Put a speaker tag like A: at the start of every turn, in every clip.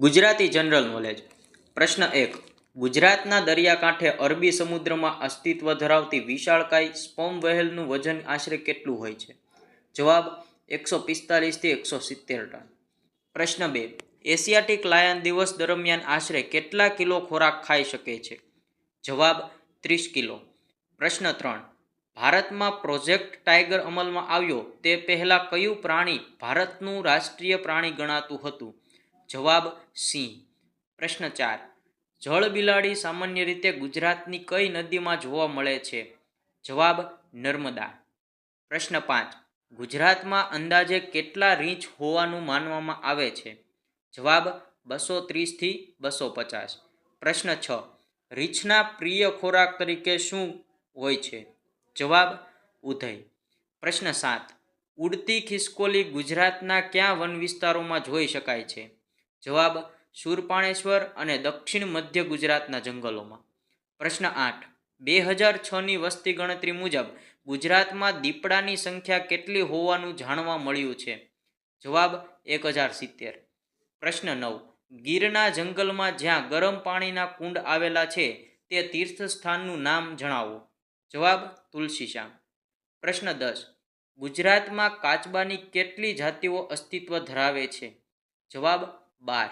A: Gujarati general knowledge. પ્રશ્ન એક, ગુજરાતના દરિયાકાંઠે અરબી સમુદ્રમાં અસ્તિત્વ ધરાવતી વિશાળકાય સ્પોમ વહેલનું વજન આશરે કેટલું હોય છે? જવાબ, એકસો પિસ્તાલીસથી એકસો સિત્તેર ટન. પ્રશ્ન બે, એશિયાટિક લાયન દિવસ દરમિયાન આશરે કેટલા કિલો ખોરાક ખાઈ શકે છે? જવાબ, ત્રીસ કિલો. પ્રશ્ન ત્રણ, ભારતમાં પ્રોજેક્ટ ટાઈગર અમલમાં આવ્યો તે પહેલાં કયું પ્રાણી ભારતનું રાષ્ટ્રીય પ્રાણી ગણાતું હતું? જવાબ સિંહ. પ્રશ્ન ચાર. જળ બિલાડી સામાન્ય રીતે ગુજરાતની કઈ નદીમાં જોવા મળે છે? જવાબ નર્મદા. પ્રશ્ન પાંચ. ગુજરાતમાં અંદાજે કેટલા રીંછ હોવાનું માનવામાં આવે છે? જવાબ બસો ત્રીસથી બસો પચાસ. પ્રશ્ન છ. રીંછના પ્રિય ખોરાક તરીકે શું હોય છે? જવાબ ઉધય પ્રશ્ન સાત. ઉડતી ખિસકોલી ગુજરાતના ક્યાં વન વિસ્તારોમાં જોઈ શકાય છે? જવાબ સુરપાણેશ્વર અને દક્ષિણ મધ્ય ગુજરાતના જંગલોમાં. પ્રશ્ન આઠ. બે હજાર છની વસ્તી ગણતરી મુજબ ગુજરાતમાં દીપડાની સંખ્યા કેટલી હોવાનું જાણવા મળ્યું છે? જવાબ એક હજાર સિત્તેર. પ્રશ્ન નવ. ગીરના જંગલમાં જ્યાં ગરમ પાણીના કુંડ આવેલા છે, તે તીર્થ સ્થાનનું નામ જણાવો. જવાબ તુલસીશ્યામ. પ્રશ્ન દસ. ગુજરાતમાં કાચબાની કેટલી જાતિઓ અસ્તિત્વ ધરાવે છે? જવાબ બાર.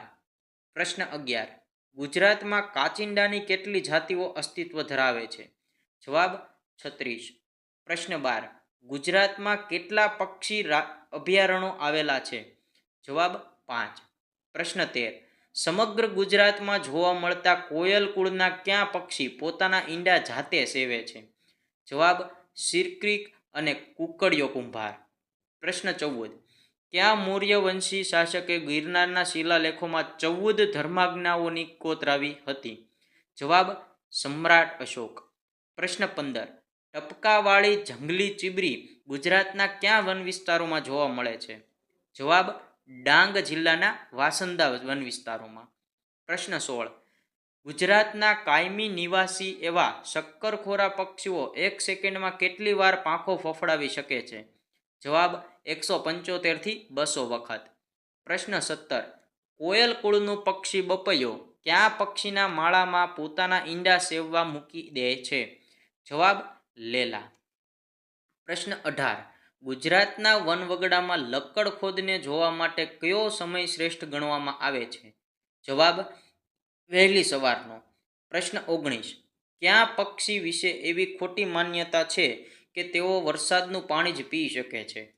A: પ્રશ્ન અગિયાર. ગુજરાતમાં કાચિંડાની કેટલી જાતિઓ અસ્તિત્વ ધરાવે છે? જવાબ છત્રીસ. પ્રશ્ન બાર. ગુજરાતમાં કેટલા પક્ષી રા, અભયારણ્યો આવેલા છે? જવાબ પાંચ. પ્રશ્ન તેર. સમગ્ર ગુજરાતમાં જોવા મળતા કોયલ કુળના ક્યાં પક્ષી પોતાના ઈંડા જાતે સેવે છે? જવાબ સિરક્રિક અને કુકડિયો કુંભાર. પ્રશ્ન ચૌદ. ક્યાં મૌર્યવંશી શાસકે ગિરનારના શિલાલેખોમાં ચૌદ ધર્માજ્ઞાઓની કોતરાવી હતી? જવાબ, સમ્રાટ અશોક. પ્રશ્ન પંદર. ટપકાવાળી જંગલી ચીબરી ગુજરાતના ક્યાં વન વિસ્તારોમાં જોવા મળે છે? જવાબ, ડાંગ જિલ્લાના વાસંદા વન વિસ્તારોમાં. પ્રશ્ન સોળ. ગુજરાતના કાયમી નિવાસી એવા શક્કરખોરા પક્ષીઓ એક સેકન્ડમાં કેટલી વાર પાંખો ફફડાવી શકે છે? જવાબ એકસો પંચોતેરથી બસો વખત. પ્રશ્ન સત્તર. કોયલ કુળનું પક્ષી બપૈયો ક્યાં પક્ષીના માળામાં પોતાના ઈંડા સેવવા મૂકી દે છે? જવાબ લેલા. પ્રશ્ન અઢાર. ગુજરાતના વનવગડામાં લક્કડ ખોદને જોવા માટે કયો સમય શ્રેષ્ઠ ગણવામાં આવે છે? જવાબ વહેલી સવારનો. પ્રશ્ન ઓગણીસ. ક્યાં પક્ષી વિશે એવી ખોટી માન્યતા છે કે તેઓ વરસાદનું પાણી જ પી શકે છે?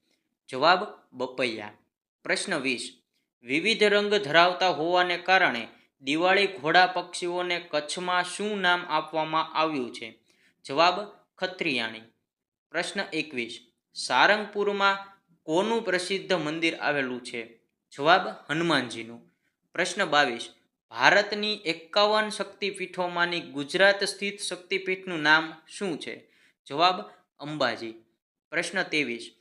A: જવાબ, બપૈયા. પ્રશ્ન વીસ. વિવિધ રંગ ધરાવતા હોવાને કારણે દિવાળી ઘોડા પક્ષીઓને કચ્છમાં શું નામ આપવામાં આવ્યું છે? જવાબ, ખત્રિયાણી. પ્રશ્ન એકવીસ. સારંગપુરમાં કોનું પ્રસિદ્ધ મંદિર આવેલું છે? જવાબ, હનુમાનજીનું. પ્રશ્ન બાવીસ. ભારતની એકાવન શક્તિપીઠોમાંની ગુજરાત સ્થિત શક્તિપીઠનું નામ શું છે? જવાબ અંબાજી. પ્રશ્ન ત્રેવીસ.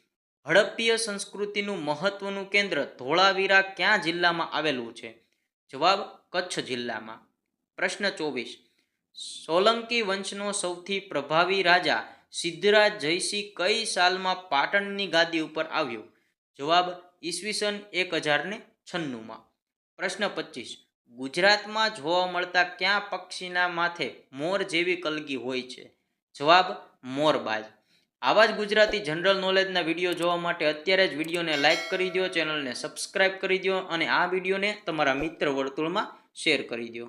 A: હડપ્પીય સંસ્કૃતિનું મહત્વનું કેન્દ્ર ધોળાવીરા ક્યાં જિલ્લામાં આવેલું છે? જવાબ, કચ્છ જિલ્લામાં. પ્રશ્ન ચોવીસ. સોલંકી વંશનો સૌથી પ્રભાવી રાજા સિદ્ધરાજ જયસિંહ કઈ સાલમાં પાટણની ગાદી ઉપર આવ્યો? જવાબ, ઈસવીસન એક હજારને છન્નુંમાં. પ્રશ્ન પચીસ. ગુજરાતમાં જોવા મળતા ક્યાં પક્ષીના માથે મોર જેવી કલગી હોય છે? જવાબ, મોરબાજ. આવા જ ગુજરાતી જનરલ નોલેજના વીડિયો જોવા માટે અત્યારે જ વિડીયોને લાઇક કરી દો ચેનલને સબસ્ક્રાઇબ કરી દો અને આ વિડીયોને તમારા મિત્ર વર્તુળમાં શેર કરી દો